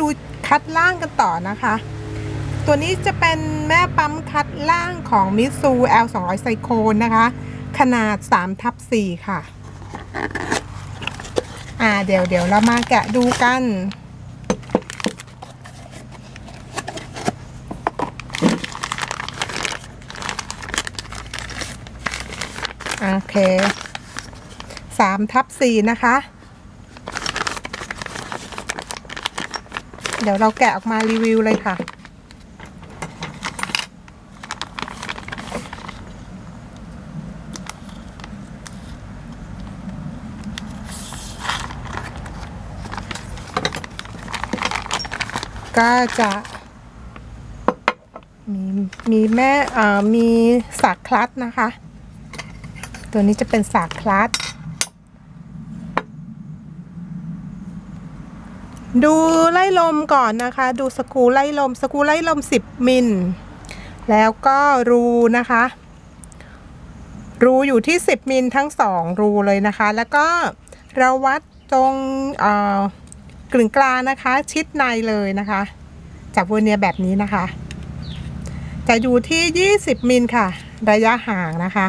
ดูคัดล่างกันต่อนะคะ ตัวนี้จะเป็นแม่ปั๊มคัดล่างของมิซู L 2 0 0 ไซโคนนะคะ ขนาด3ทับ4ค่ะ อ่าเดี๋ยวเดี๋ยวเรามาแกะดูกันโอเคสามทับสี่นะคะ เดี๋ยวเราแกะออกมารีวิวเลยค่ะ ก็จะมีมีแม่มีสักคลัตนะคะ ตัวนี้จะเป็นสากคลัต ดูไล่ลมก่อนนะคะ ดูสกูไล่ลม สกูไล่ลม 10 มิล แล้วก็รูนะคะ รูอยู่ที่ 10 มิลทั้ง 2 รูเลยนะคะ แล้วก็เราวัดตรงกลึงกลางนะคะ ชิดในเลยนะคะจากเวอร์เนียแบบนี้นะคะ จะอยู่ที่ 20 มิลค่ะ ระยะห่างนะคะ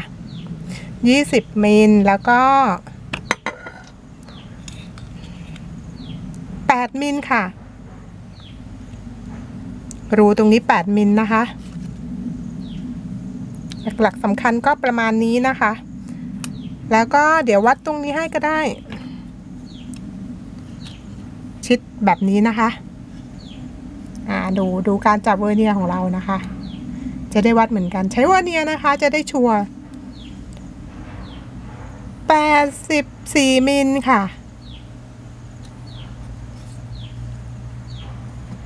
20 มิลแล้วก็ 8 มิลค่ะ รูตรงนี้ 8 มิลนะคะ หลักๆสำคัญก็ประมาณนี้นะคะ แล้วก็เดี๋ยววัดตรงนี้ให้ก็ได้ ชิดแบบนี้นะคะ อ่าดูดูการจับเวอร์เนียของเรานะคะ จะได้วัดเหมือนกันใช้เวอร์เนียนะคะ จะได้ชัวร์84 มิลค่ะ